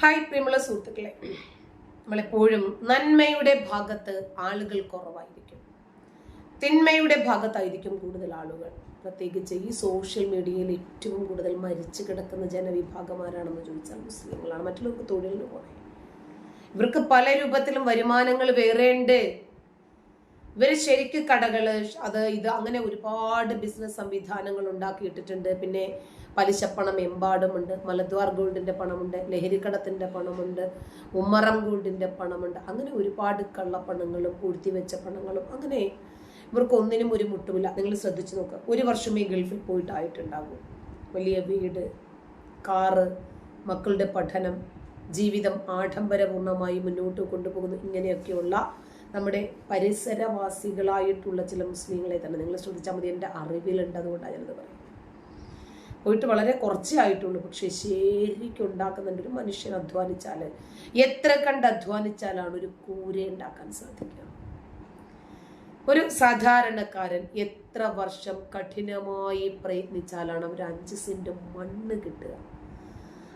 Hi പ്രിയമുള്ള സുഹൃത്തുക്കളെ. നമ്മളെപ്പോഴും നന്മയുടെ ഭാഗത്ത് ആളുകൾ കുറവായിരിക്കും. തിന്മയുടെ ഭാഗത്തായിരിക്കും കൂടുതൽ ആളുകൾ. പ്രത്യേകിച്ച് ഈ സോഷ്യൽ മീഡിയയിൽ ഏറ്റവും കൂടുതൽ മരിച്ചു കിടക്കുന്ന ജനവിഭാഗമാരാണെന്ന് ചോദിച്ചാൽ മുസ്ലിങ്ങളാണ്. മറ്റുള്ളവർക്ക് തൊഴിലിന് പോണേ. ഇവർക്ക് പല രൂപത്തിലും വരുമാനങ്ങൾ വേറെയുണ്ട് ഇവർ ശരിക്ക് കടകൾ അത് ഇത് അങ്ങനെ ഒരുപാട് ബിസിനസ് സംവിധാനങ്ങൾ ഉണ്ടാക്കിയിട്ടിട്ടുണ്ട്. പിന്നെ പലിശപ്പണം എമ്പാടുമുണ്ട്. മലദ്വാർ ഗോൾഡിന്റെ പണമുണ്ട് ലഹരിക്കടത്തിന്റെ പണമുണ്ട് ഉമ്മറം ഗോൾഡിന്റെ പണമുണ്ട്. അങ്ങനെ ഒരുപാട് കള്ളപ്പണങ്ങളും പൂഴ്ത്തി വെച്ച പണങ്ങളും. അങ്ങനെ ഇവർക്ക് ഒന്നിനും ഒരു മുട്ടുമില്ല. നിങ്ങൾ ശ്രദ്ധിച്ചു നോക്കുക ഒരു വർഷമേ ഗൾഫിൽ പോയിട്ടായിട്ടുണ്ടാകും വലിയ വീട് കാറ് മക്കളുടെ പഠനം ജീവിതം ആഡംബരപൂർണമായി മുന്നോട്ട് കൊണ്ടുപോകുന്നു. ഇങ്ങനെയൊക്കെയുള്ള നമ്മുടെ പരിസരവാസികളായിട്ടുള്ള ചില മുസ്ലിങ്ങളെ തന്നെ നിങ്ങൾ ശ്രദ്ധിച്ചാൽ മതി. എന്റെ അറിവിലുണ്ട് അതുകൊണ്ടാണ് ഞാനത് പറയുന്നത്. പോയിട്ട് വളരെ കുറച്ചേ ആയിട്ടുള്ളൂ. പക്ഷേ ശരിക്കും ഉണ്ടാക്കുന്നുണ്ട് ഒരു മനുഷ്യൻ അധ്വാനിച്ചാൽ എത്ര കണ്ട് അധ്വാനിച്ചാലാണ് ഒരു കൂര ഉണ്ടാക്കാൻ സാധിക്കുക? ഒരു സാധാരണക്കാരൻ എത്ര വർഷം കഠിനമായി പ്രയത്നിച്ചാലാണ് അവർ അഞ്ച് സെന്റ് മണ്ണ് കിട്ടുക?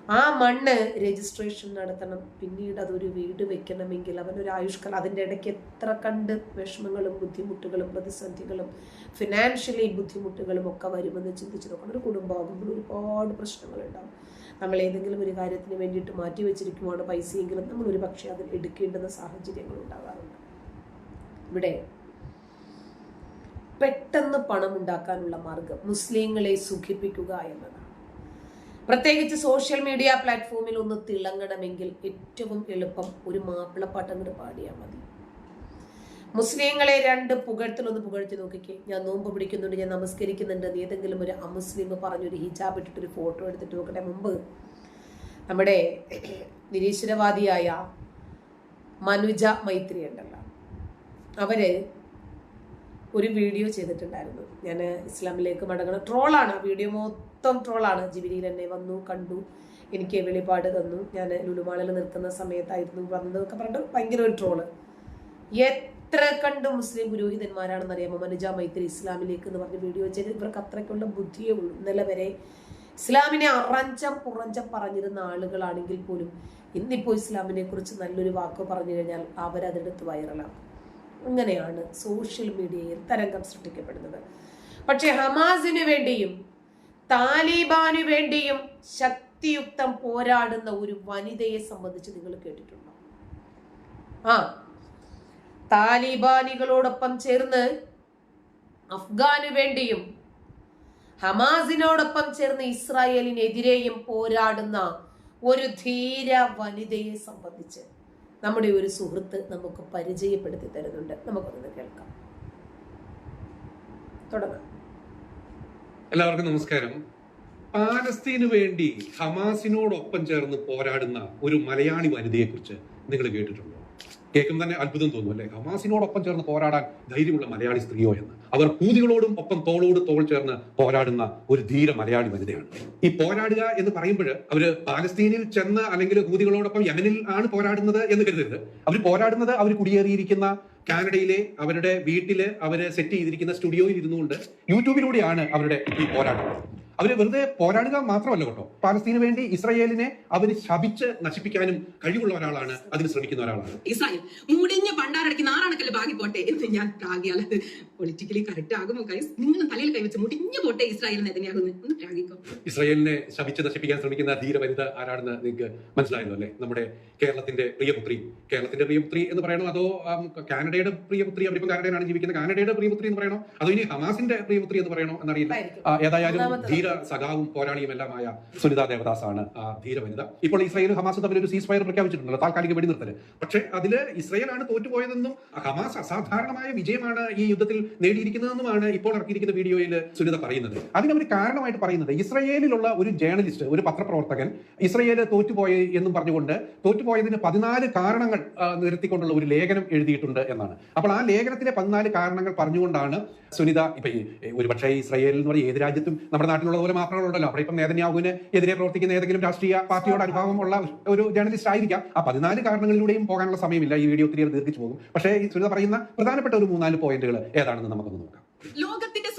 ആ മണ്ണ് രജിസ്ട്രേഷൻ നടത്തണം. പിന്നീട് അതൊരു വീട് വെക്കണമെങ്കിൽ അവനൊരു ആയുഷ്കാലം. അതിന്റെ ഇടയ്ക്ക് എത്ര കണ്ട് വിഷമങ്ങളും ബുദ്ധിമുട്ടുകളും പ്രതിസന്ധികളും ഫിനാൻഷ്യലി ബുദ്ധിമുട്ടുകളും ഒക്കെ വരുമെന്ന് ചിന്തിച്ച് നോക്കണം. ഒരു കുടുംബമാകുമ്പോൾ ഒരുപാട് പ്രശ്നങ്ങളുണ്ടാകും നമ്മൾ ഏതെങ്കിലും ഒരു കാര്യത്തിന് വേണ്ടിയിട്ട് മാറ്റി വെച്ചിരിക്കുവാണ് പൈസയെങ്കിലും നമ്മൾ ഒരു പക്ഷേ അതിൽ എടുക്കേണ്ടുന്ന സാഹചര്യങ്ങൾ ഉണ്ടാകാറുണ്ട്. ഇവിടെ പെട്ടെന്ന് പണം ഉണ്ടാക്കാനുള്ള മാർഗം മുസ്ലിങ്ങളെ സുഖിപ്പിക്കുക എന്നതാണ്. പ്രത്യേകിച്ച് സോഷ്യൽ മീഡിയ പ്ലാറ്റ്ഫോമിൽ ഒന്ന് തിളങ്ങണമെങ്കിൽ ഏറ്റവും എളുപ്പം ഒരു മാപ്പിളപ്പാട്ട് അങ്ങോട്ട് പാടിയാൽ മതി. മുസ്ലിങ്ങളെ രണ്ട് പുകഴ്ത്തലൊന്ന് പുകഴ്ത്തി നോക്കിക്കേ. ഞാൻ നോമ്പ് പിടിക്കുന്നുണ്ട് ഞാൻ നമസ്കരിക്കുന്നുണ്ട്. ഏതെങ്കിലും ഒരു അമുസ്ലിം പറഞ്ഞൊരു ഹിജാബ് ഇട്ടിട്ടൊരു ഫോട്ടോ എടുത്തിട്ട് നോക്കട്ടെ മുമ്പ്. നമ്മുടെ നിരീശ്വരവാദിയായ മനുജ മൈത്രി ഉണ്ടല്ലോ അവർ ഒരു വീഡിയോ ചെയ്തിട്ടുണ്ടായിരുന്നു. ഞാൻ ഇസ്ലാമിലേക്ക് മടങ്ങണം. ട്രോളാണ് വീഡിയോ മൊത്തം ട്രോളാണ്. ജിബിലിയിൽ എന്നെ വന്നു കണ്ടു എനിക്ക് വെളിപാട് തന്നു. ഞാൻ ലുലുമാളിൽ നിൽക്കുന്ന സമയത്തായിരുന്നു വന്നതൊക്കെ പറഞ്ഞിട്ട് ഭയങ്കര ഒരു ട്രോൾ. എത്ര കണ്ട് മുസ്ലിം പുരോഹിതന്മാരാണെന്ന് അറിയാമോ? മനുജ മൈത്രി ഇസ്ലാമിലേക്ക് എന്ന് പറഞ്ഞ് വീഡിയോ ചെയ്ത് ഇവർക്ക് അത്രയ്ക്കുള്ള ബുദ്ധിയേ ഉള്ളൂ. ഇന്നലെ വരെ ഇസ്ലാമിനെ അറഞ്ചം പുറഞ്ചം പറഞ്ഞിരുന്ന ആളുകളാണെങ്കിൽ പോലും ഇന്നിപ്പോൾ ഇസ്ലാമിനെ കുറിച്ച് നല്ലൊരു വാക്ക് പറഞ്ഞു കഴിഞ്ഞാൽ അവരതെടുത്ത് വൈറലാക്കും. അങ്ങനെയാണ് സോഷ്യൽ മീഡിയയിൽ തരംഗം സൃഷ്ടിക്കപ്പെടുന്നത്. പക്ഷേ ഹമാസിന് വേണ്ടിയും താലിബാന് വേണ്ടിയും ശക്തിയുക്തം പോരാടുന്ന ഒരു വനിതയെ സംബന്ധിച്ച് നിങ്ങൾ കേട്ടിട്ടുണ്ടോ? ആ താലിബാനികളോടൊപ്പം ചേർന്ന് അഫ്ഗാനു വേണ്ടിയും ഹമാസിനോടൊപ്പം ചേർന്ന് ഇസ്രായേലിനെതിരെയും പോരാടുന്ന ഒരു ധീര വനിതയെ സംബന്ധിച്ച് നമ്മുടെ ഒരു സുഹൃത്ത് നമുക്ക് പരിചയപ്പെടുത്തി തരുന്നുണ്ട്. നമുക്കൊന്ന് കേൾക്കാം. തുടങ്ങാം. എല്ലാവർക്കും നമസ്കാരം. പാലസ്തീന് വേണ്ടി ഹമാസിനോടൊപ്പം ചേർന്ന് പോരാടുന്ന ഒരു മലയാളി വനിതയെ കുറിച്ച് നിങ്ങൾ കേട്ടിട്ടുണ്ടോ? കേൾക്കുമ്പോൾ തന്നെ അത്ഭുതം തോന്നും അല്ലെ? ഹമാസിനോടൊപ്പം ചേർന്ന് പോരാടാൻ ധൈര്യമുള്ള മലയാളി സ്ത്രീയോ എന്ന്. അവർ കൂതികളോടും ഒപ്പം തോളോട് തോൾ ചേർന്ന് പോരാടുന്ന ഒരു ധീര മലയാളി വനിതയാണ്. ഈ പോരാടുക എന്ന് പറയുമ്പോൾ അവർ പാലസ്തീനിൽ ചെന്ന് അല്ലെങ്കിൽ കൂതികളോടൊപ്പം യമനിൽ ആണ് പോരാടുന്നത് എന്ന് കരുതരുത്. അവർ പോരാടുന്നത് അവർ കുടിയേറിയിരിക്കുന്ന കാനഡയിലെ അവരുടെ വീട്ടിൽ അവർ സെറ്റ് ചെയ്തിരിക്കുന്ന സ്റ്റുഡിയോയിൽ ഇരുന്നുകൊണ്ട് യൂട്യൂബിലൂടെയാണ് അവരുടെ ഈ പോരാട്ടം. അവർ വെറുതെ പോരാടുക മാത്രമല്ല കേട്ടോ. പാലസ്തീന് വേണ്ടി ഇസ്രയേലിനെ അവർ ശപിച്ച് നശിപ്പിക്കാനും കഴിവുള്ള ഒരാളാണ് അതിന് ശ്രമിക്കുന്ന ഒരാളാണ്. ഇസ്രായേൽ മുടിഞ്ഞ പണ്ടാറടക്കി നാറാണക്കൽ ഭാഗി പോട്ടെ എന്ന് ഞാൻ പ്രാഗിയാൽ പൊളിറ്റിക്കലി കറക്റ്റ് ആകുമോ കൈസ് നിങ്ങൾ തലയിൽ കൈവച്ച് മുടിഞ്ഞു പോട്ടെ ഇസ്രായേൽ നെതന്യാകുന്നു ഒന്ന് പ്രാഗിക്കോ. ഇസ്രയേലിനെ ശപിച്ച് നശിപ്പിക്കാൻ ശ്രമിക്കുന്ന ധീര വനിത ആരാണെന്ന് നിങ്ങൾക്ക് മനസ്സിലായല്ലോ അല്ലെ? നമ്മുടെ കേരളത്തിന്റെ പ്രിയപുത്രി. കേരളത്തിന്റെ പ്രിയപുത്രി എന്ന് പറയണോ? അതോ കാനഡയുടെ പ്രിയപുത്രി അവരിപ്പോ കാനഡയിലാണ് ജീവിക്കുന്നത്. കാനഡയുടെ പ്രിയപുത്രി എന്ന് പറയണോ? അതോ ഇനി ഹമാസിന്റെ പ്രിയപുത്രി എന്ന് പറയണോ എന്നറിയില്ല. ഏതായാലും ധീര സഖാവും പോരാളിയുമെല്ലാമായ സുനിതാ ദേവദാസാണ് ദേവദാസ് ആ ധീരവനിത. ഇപ്പോൾ ഇസ്രായേലും ഹമാസും തമ്മിൽ ഒരു സീസ് ഫയർ പ്രഖ്യാപിച്ചിട്ടുണ്ടല്ലോ താൽക്കാലിക വെടിനിർത്തൽ പക്ഷേ അതിൽ ഇസ്രായേലാണ് തോറ്റുപോയതെന്നും ഹമാസ് അസാധാരണമായ വിജയമാണ് ഈ യുദ്ധത്തിൽ നേടിയിരിക്കുന്നതെന്നുമാണ് ഇപ്പോൾ ഇറക്കിയിരിക്കുന്ന വീഡിയോയിൽ സുനിത പറയുന്നത്. അതിനവർ കാരണമായിട്ട് പറയുന്നത് ഇസ്രയേലിലുള്ള ഒരു ജേർണലിസ്റ്റ് ഒരു പത്രപ്രവർത്തകൻ ഇസ്രായേൽ തോറ്റുപോയി എന്നും പറഞ്ഞുകൊണ്ട് തോറ്റുപോയതിന് പതിനാല് കാരണങ്ങൾ നിരത്തിക്കൊണ്ടുള്ള ഒരു ലേഖനം എഴുതിയിട്ടുണ്ട് എന്നാണ്. അപ്പോൾ ആ ലേഖനത്തിലെ പതിനാല് കാരണങ്ങൾ പറഞ്ഞുകൊണ്ടാണ് സുനിത ഇപ്പൊ ഈ ഒരു പക്ഷേ ഇസ്രായേൽ എന്ന് പറയുന്ന ഏത് രാജ്യത്തും നമ്മുടെ നാട്ടിലുള്ള പോലെ മാത്രങ്ങളുണ്ടല്ലോ അവിടെ ഇപ്പം നേതന്യാഹുവിന് എതിരെ പ്രവർത്തിക്കുന്ന ഏതെങ്കിലും രാഷ്ട്രീയ പാർട്ടിയോട് അനുഭാവമുള്ള ഒരു ജേർണലിസ്റ്റ് ആയിരിക്കാം. ആ പതിനാല് കാരണങ്ങളിലൂടെയും പോകാനുള്ള സമയമില്ല. ഈ വീഡിയോ ഒത്തിരി ദീർഘിച്ചു പോകും. പക്ഷേ ഈ സുനിത പറയുന്ന പ്രധാനപ്പെട്ട ഒരു മൂന്നാൽ പോയിന്റുകൾ ഏതാണെന്ന് നമുക്കൊന്ന് നോക്കാം. ലോകത്തിന്റെ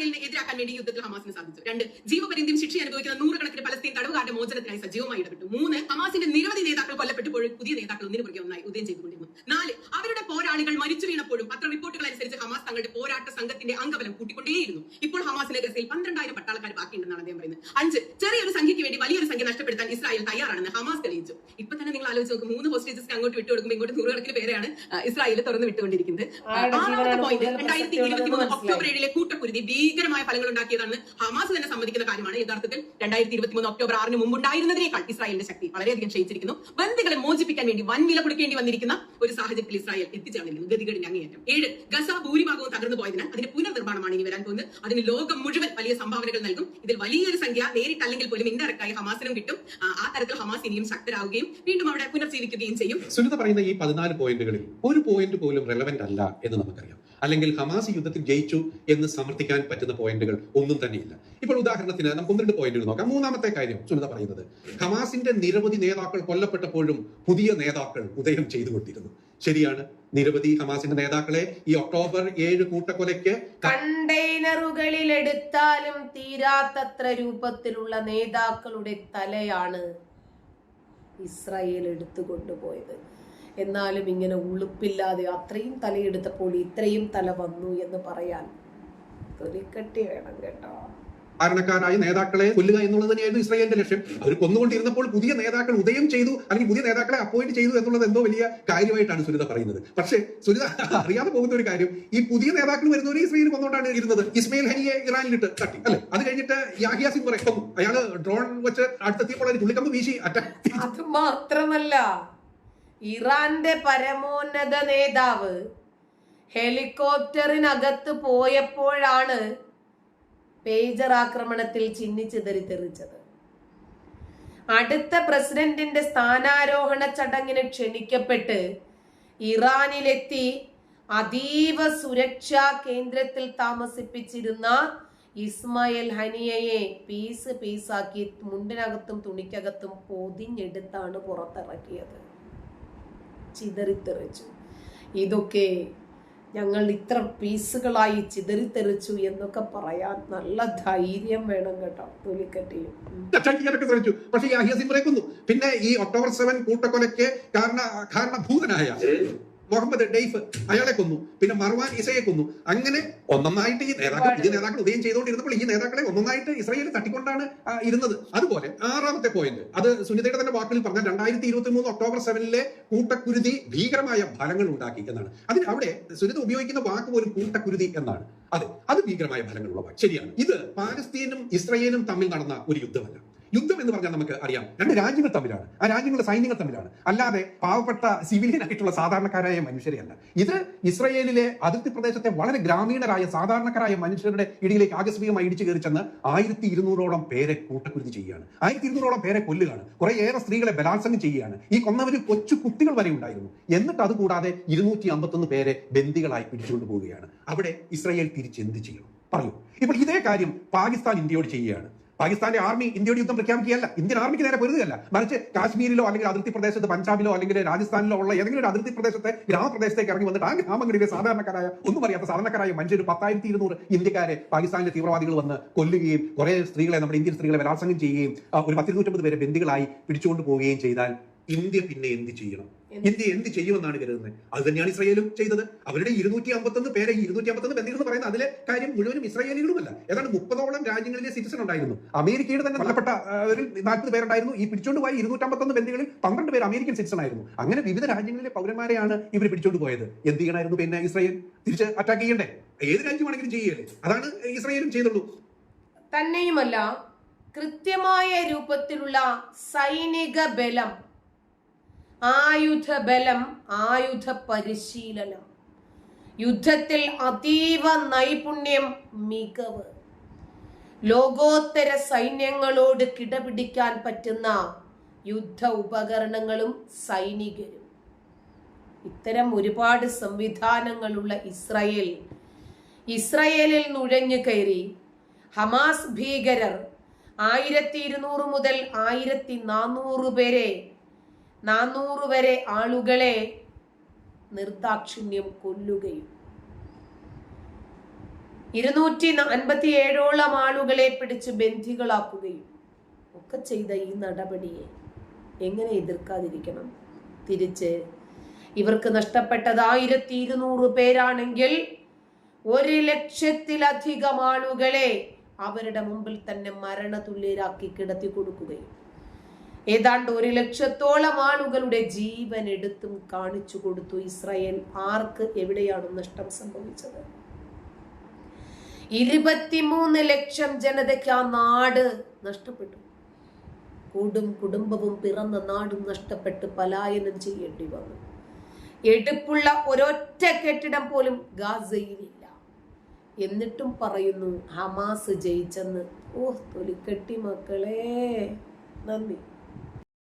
ഇസ്രായേലിനെ എതിരാക്കാൻ വേണ്ടി യുദ്ധത്തിൽ ഹമാസിന് സാധിച്ചു. രണ്ട് ജീവപര്യന്തം ശിക്ഷ അനുഭവിക്കുന്ന നൂറുകണക്കിന് പലസ്തീൻ തടവുകാരുടെ മോചനത്തിനായി സജീവമായി ഇടപെട്ടു. മൂന്ന് ഹമാസിന്റെ നിരവധി നേതാക്കൾ കൊല്ലപ്പെട്ടപ്പോഴും പുതിയ നേതാക്കൾ ഒന്നിനു പുറകെ ഒന്നായി ഉദയം ചെയ്തുകൊണ്ടിരുന്നു. നാല് അവരുടെ പോരാളികൾ മരിച്ചു വീണപ്പോഴും പത്ര റിപ്പോർട്ടുകൾ അനുസരിച്ച് ഹമാസ് തങ്ങളുടെ പോരാട്ട സംഘത്തിന്റെ അംഗബലം കൂട്ടിക്കൊണ്ടേയിരുന്നു. ഇപ്പോൾ ഹമാസിന്റെ ഗസയിൽ പന്ത്രണ്ടായിരം പട്ടാളക്കാർ ബാക്കിയുണ്ടെന്നാണ് അദ്ദേഹം പറയുന്നത്. അഞ്ച് ചെറിയൊരു സംഖ്യയ്ക്ക് വേണ്ടി വലിയൊരു സംഖ്യ നഷ്ടപ്പെടുത്താൻ ഇസ്രായേൽ തയ്യാറാണെന്ന് ഹമാസ് തെളിയിച്ചു. ഇപ്പൊ തന്നെ നിങ്ങൾ ആലോചിച്ച് നോക്കും മൂന്ന് ഹോസ്റ്റേജസ് അങ്ങോട്ട് വിട്ടു കൊടുക്കുമ്പോൾ ഇങ്ങോട്ട് നൂറുകണക്കിന് പേരെയാണ് ഇസ്രായേൽ തുറന്നു വിട്ടുകൊണ്ടിരിക്കുന്നത്. ആരുടെ ആറാമത്തെ ജീവനാണ് പോയിന്റ് കൂടുതൽ രണ്ടായിരത്തി പ്രസക്തിയുള്ളത് ഇരുപത്തി മൂന്ന് ഒക്ടോബർ ഏഴിലെ കൂട്ടക്കുരുതി ഭീകരമായ ഫലങ്ങൾ ഉണ്ടാക്കിയതാണ് ഹമാസ് തന്നെ സംബന്ധിക്കുന്ന കാര്യമാണ്. യഥാർത്ഥത്തിൽ രണ്ടായിരത്തി ഇരുപത്തി മൂന്ന് ഒക്ടോബർ ആറിന് മുമ്പുണ്ടായിരുന്നതിനേക്കാൾ ഇസ്രായേലിന്റെ ശക്തി വളരെയധികം ക്ഷയിച്ചിരിക്കുന്നു. ബന്ദികളെ മോചിപ്പിക്കാൻ വേണ്ടി വൻ വില കൊടുക്കേണ്ടി വന്നിരിക്കുന്ന ഒരു സാഹചര്യത്തിൽ ഇസ്രായേൽ എത്തിച്ചേർന്നിരിക്കുന്നു. ഗതികേടിന്റെ അങ്ങേയറ്റം. ഏഴ് ഗസ ഭൂരിഭാഗവും തകർന്നു പോയതിനാൽ അതിന്റെ പുനർനിർമ്മാണമാണ് ഇനി വരാൻ പോകുന്നത്. അതിന് ലോകം മുഴുവൻ വലിയ സംഭാവനകൾ നൽകും. ഇതിൽ വലിയൊരു സംഖ്യ നേരിട്ടല്ലെങ്കിൽ പോലും ഇൻഡയറക്റ്റായി ഹമാസിനും കിട്ടും. ആ തരത്തിൽ ഹമാസ് ഇനിയും ശക്തരാകുകയും വീണ്ടും അവിടെ പുനർജീവിക്കുകയും ചെയ്യും. സുനിത പറയുന്ന ഈ പതിനാല് പോയിന്റുകളിൽ ഒരു പോയിന്റ് പോലും റെലവെന്റ് അല്ല എന്ന് നമുക്കറിയാം. അല്ലെങ്കിൽ ഹമാസ് യുദ്ധത്തിൽ ജയിച്ചു എന്ന് സമർത്ഥിക്കാൻ പറ്റുന്ന പോയിന്റുകൾ ഒന്നും തന്നെയില്ല. ഇപ്പോൾ ഉദാഹരണത്തിന് നമുക്ക് ഒന്ന് രണ്ട് പോയിന്റുകൾ നോക്കാം. മൂന്നാമത്തെ കാര്യം സുനിത പറയുന്നത് ഹമാസിന്റെ നിരവധി നേതാക്കൾ കൊല്ലപ്പെട്ടപ്പോഴും പുതിയ നേതാക്കൾ ഉദയം ചെയ്തുകൊണ്ടിരുന്നു. ശരിയാണ്. നിരവധി ഹമാസിന്റെ നേതാക്കളെ ഈ ഒക്ടോബർ ഏഴ് കൂട്ടക്കൊലയ്ക്ക് കണ്ടെയ്നറുകളിൽ എടുത്താലും തീരാത്തത്ര രൂപത്തിലുള്ള നേതാക്കളുടെ തലയാണ് ഇസ്രായേൽ എടുത്തു കൊണ്ടുപോയത് എന്നാലും ഇങ്ങനെ ഉളുപ്പില്ലാതെ അത്രയും തലയെടുത്തപ്പോൾ ഇത്രയും തല വന്നു എന്ന് പറയാൻ തൊലിക്കട്ടി വേണം കേട്ടോ. കാരണക്കാരായ നേതാക്കളെ കൊല്ലുക എന്നുള്ളത് തന്നെയായിരുന്നു ഇസ്രായേലിന്റെ ലക്ഷ്യം. അവർ കൊന്നുകൊണ്ടിരുന്നപ്പോൾ പുതിയ നേതാക്കൾ ഉദയം ചെയ്തു അല്ലെങ്കിൽ പുതിയ നേതാക്കളെ അപ്പോയിന്റ് ചെയ്തു എന്നുള്ളത് എന്തോ വലിയ കാര്യമായിട്ടാണ് സുനിത പറയുന്നത്. പക്ഷേ സുനിത അറിയാതെ പോകുന്ന ഒരു കാര്യം. ഈ പുതിയ നേതാക്കൾ വരുന്നവരെ ഇസ്രയേൽ കൊന്നുകൊണ്ടാണ് ഇരുന്നത്. ഇസ്മയിൽ ഹനിയെ ഇറാനിലിട്ട് തട്ടി. അല്ലെ? അത് കഴിഞ്ഞിട്ട് യാഹിയ സിംഗ് കൊന്നു അയാൾ ഡ്രോൺ വെച്ച് അടുത്തെത്തിയപ്പോൾ അതിന് ചുള്ളിക്കമ്പ് വീശി അറ്റാക്ക് അത് മാത്രമല്ല ഇറാന്റെ പരമോന്നത നേതാവ് ഹെലികോപ്റ്ററിനകത്ത് പോയപ്പോഴാണ് പേജർ ആക്രമണത്തിൽ ചിന്നിച്ചിതറി തെറിച്ചത്. അടുത്ത പ്രസിഡന്റിന്റെ സ്ഥാനാരോഹണ ചടങ്ങിന് ക്ഷണിക്കപ്പെട്ട് ഇറാനിലെത്തി അതീവ സുരക്ഷാ കേന്ദ്രത്തിൽ താമസിപ്പിച്ചിരുന്ന ഇസ്മായിൽ ഹനിയയെ പീസ് പീസാക്കി മുണ്ടിനകത്തും തുണിക്കകത്തും പൊതിഞ്ഞെടുത്താണ് പുറത്തിറക്കിയത്. ചിതറിത്തെറിച്ചു. ഇതൊക്കെ ഞങ്ങൾ ഇത്ര പീസുകളായി ചിതറിത്തെറിച്ചു എന്നൊക്കെ പറയാൻ നല്ല ധൈര്യം വേണം കേട്ടോ തൊലിക്കട്ടിയും ശ്രമിച്ചു. പക്ഷേ പിന്നെ ഈ ഒക്ടോബർ സെവൻ കൂട്ടക്കൊലയ്ക്ക് കാരണ കാരണഭൂതനായ മുഹമ്മദ് ഡെയ്ഫ് അയാളെ കൊന്നു. പിന്നെ മർവാൻ ഇസയെ കൊന്നു. അങ്ങനെ ഒന്നൊന്നായിട്ട് ഈ നേതാക്കൾ ഈ നേതാക്കൾ ഉദയം ചെയ്തുകൊണ്ടിരുന്നപ്പോൾ ഈ നേതാക്കളെ ഒന്നൊന്നായിട്ട് ഇസ്രയേൽ തട്ടിക്കൊണ്ടാണ് ഇരുന്നത്. അതുപോലെ ആറാമത്തെ പോയിന്റ് അത് സുനിതയുടെ തന്നെ വാക്കിൽ പറഞ്ഞ രണ്ടായിരത്തി ഇരുപത്തി മൂന്ന് ഒക്ടോബർ സെവനിലെ കൂട്ടക്കുരുതി ഭീകരമായ ഫലങ്ങൾ ഉണ്ടാക്കി എന്നാണ്. അതിന് അവിടെ സുനിത ഉപയോഗിക്കുന്ന വാക്ക് പോലും കൂട്ടക്കുരുതി എന്നാണ്. അതെ അത് ഭീകരമായ ഫലങ്ങളുള്ള വാക്ക്. ശരിയാണ്. ഇത് പാലസ്തീനും ഇസ്രയേലും തമ്മിൽ നടന്ന ഒരു യുദ്ധമല്ല. യുദ്ധം എന്ന് പറഞ്ഞാൽ നമുക്ക് അറിയാം. രണ്ട് രാജ്യങ്ങൾ തമ്മിലാണ്. ആ രാജ്യങ്ങളുടെ സൈന്യങ്ങൾ തമ്മിലാണ്. അല്ലാതെ പാവപ്പെട്ട സിവിലിയൻ ആയിട്ടുള്ള സാധാരണക്കാരായ മനുഷ്യരെയല്ല. ഇത് ഇസ്രയേലിലെ അതിർത്തി പ്രദേശത്തെ വളരെ ഗ്രാമീണരായ സാധാരണക്കാരായ മനുഷ്യരുടെ ഇടയിലേക്ക് ആകസ്മികമായി ഇടിച്ചു കയറി ചെന്ന് ആയിരത്തി ഇരുന്നൂറോളം പേരെ കൂട്ടക്കുരുതി ചെയ്യുകയാണ്. ആയിരത്തി ഇരുന്നൂറോളം പേരെ കൊല്ലുകയാണ്. കുറേയേറെ സ്ത്രീകളെ ബലാത്സംഗം ചെയ്യുകയാണ്. ഈ കൊന്നവര് കൊച്ചു കുട്ടികൾ വരെ ഉണ്ടായിരുന്നു. എന്നിട്ട് അതുകൂടാതെ ഇരുന്നൂറ്റി അമ്പത്തൊന്ന് പേരെ ബന്ദികളായി പിടിച്ചുകൊണ്ട് പോവുകയാണ്. അവിടെ ഇസ്രയേൽ തിരിച്ചെന്ത് ചെയ്യണം പറയൂ. ഇപ്പോൾ ഇതേ കാര്യം പാകിസ്ഥാൻ ഇന്ത്യയോട് ചെയ്യുകയാണ്. പാകിസ്ഥാന്റെ ആർമി ഇന്ത്യയുടെ യുദ്ധം പ്രഖ്യാപിക്കുകയല്ല. ഇന്ത്യൻ ആർമിക്ക് നേരെ പൊരുതുകയല്ല. മറിച്ച് കാശ്മീരിലോ അല്ലെങ്കിൽ അതിർത്തി പ്രദേശത്ത് പഞ്ചാബിലോ അല്ലെങ്കിൽ രാജസ്ഥാനിലോ ഉള്ള ഏതെങ്കിലും ഒരു അതിർത്തി പ്രദേശത്തെ ഗ്രാമപ്രദേശത്തേക്ക് ഇറങ്ങി വന്നിട്ട് ആ ഗ്രാമങ്ങളിലെ സാധാരണക്കാരായ ഒന്നും അറിയാത്ത സാധാരണക്കാരായ മനുഷ്യർ പത്തായിരത്തി ഇരുന്നൂറ് ഇന്ത്യക്കാരെ പാകിസ്ഥാനിലെ തീവ്രവാദികൾ വന്ന് കൊല്ലുകയും കുറെ സ്ത്രീകളെ നമ്മുടെ ഇന്ത്യൻ സ്ത്രീകളെ ബലാത്സംഗം ചെയ്യുകയും ഒരു പത്തിരുന്നൂറ്റമ്പത് പേരെ ബന്ദികളായി പിടിച്ചുകൊണ്ട് പോവുകയും ചെയ്താൽ ഇന്ത്യ പിന്നെ എന്ത് ചെയ്യണം? ഇന്ത്യ എന്ത് ചെയ്യുമെന്നാണ് കരുതുന്നത്? അത് തന്നെയാണ് ഇസ്രയേലും ചെയ്തത്. അവരുടെ ഇരുന്നൂറ്റി അമ്പത്തൊന്ന് പേരെ ഈ ഇരുന്നൂറ്റി അമ്പത്തൊന്ന് ബന്ധികൾ എന്ന് പറയുന്നത് അതിലെ കാര്യം മുഴുവനും ഇസ്രായേലികളുമല്ല. ഏതാണ്ട് മുപ്പതോളം രാജ്യങ്ങളിലെ സിറ്റിസൺ ഉണ്ടായിരുന്നു. അമേരിക്കയുടെ തന്നെ കൊല്ലപ്പെട്ട ഒരു നാൽപ്പത് പേരുണ്ടായിരുന്നു. ഈ പിടിച്ചോണ്ട് പോയ ഇരുന്നൂറ്റമ്പത്തൊന്ന് ബന്ധികളിൽ പന്ത്രണ്ട് പേര് അമേരിക്കൻ സിറ്റിസൺ ആയിരുന്നു. അങ്ങനെ വിവിധ രാജ്യങ്ങളിലെ പൗരന്മാരെയാണ് ഇവർ പിടിച്ചോണ്ട് പോയത്. എന്ത് ചെയ്യണമായിരുന്നു പിന്നെ ഇസ്രായേൽ? തിരിച്ച് അറ്റാക്ക് ചെയ്യണ്ടേ? ഏത് രാജ്യമാണെങ്കിലും ചെയ്യല്ലേ? അതാണ് ഇസ്രായേലും ചെയ്തുള്ളൂ. തന്നെയുമല്ല കൃത്യമായ രൂപത്തിലുള്ള സൈനിക ബലം ആയുധ ബലം ആയുധ പരിശീലനം യുദ്ധത്തിൽ അതീവ നൈപുണ്യം മികവ്. ലോകോത്തര സൈന്യങ്ങളോട് കിടപിടിക്കാൻ പറ്റുന്ന യുദ്ധ ഉപകരണങ്ങളും സൈനികരും. ഇത്തരം ഒരുപാട് സംവിധാനങ്ങളുള്ള ഇസ്രയേൽ ഇസ്രയേലിൽ നുഴഞ്ഞു കയറി ഹമാസ് ഭീകരർ ആയിരത്തി ഇരുന്നൂറ് മുതൽ ആയിരത്തി നാനൂറ് പേരെ നാനൂറ് വരെ ആളുകളെ നിർദാക്ഷിണ്യം കൊല്ലുകയും. ഇരുന്നൂറ്റി അൻപത്തി ഏഴോളം ആളുകളെ പിടിച്ച് ബന്ധികളാക്കുകയും ഒക്കെ ചെയ്ത ഈ നടപടിയെ എങ്ങനെ എതിർക്കാതിരിക്കണം? തിരിച്ച് ഇവർക്ക് നഷ്ടപ്പെട്ടത് ആയിരത്തി ഇരുന്നൂറ് പേരാണെങ്കിൽ ഒരു ലക്ഷത്തിലധികം ആളുകളെ അവരുടെ മുമ്പിൽ തന്നെ മരണതുല്യരാക്കി കിടത്തി കൊടുക്കുകയും. ഏതാണ്ട് ഒരു ലക്ഷത്തോളം ആളുകളുടെ ജീവൻ എടുത്തും കാണിച്ചു കൊടുത്തു ഇസ്രായേൽ. ആർക്ക് എവിടെയാണ് നഷ്ടം സംഭവിച്ചത്? ഇരുപത്തിമൂന്ന് ലക്ഷം ജനതയ്ക്ക് ആ നാട് നഷ്ടപ്പെട്ടു. കൂടും കുടുംബവും പിറന്ന നാടും നഷ്ടപ്പെട്ട് പലായനം ചെയ്യേണ്ടി വന്നു. എടുപ്പുള്ള ഒരൊറ്റ കെട്ടിടം പോലും ഗാസയിലില്ല. എന്നിട്ടും പറയുന്നു ഹമാസ് ജയിച്ചെന്ന്. ഓ തൊലിക്കെട്ടി മക്കളെ. നന്ദി.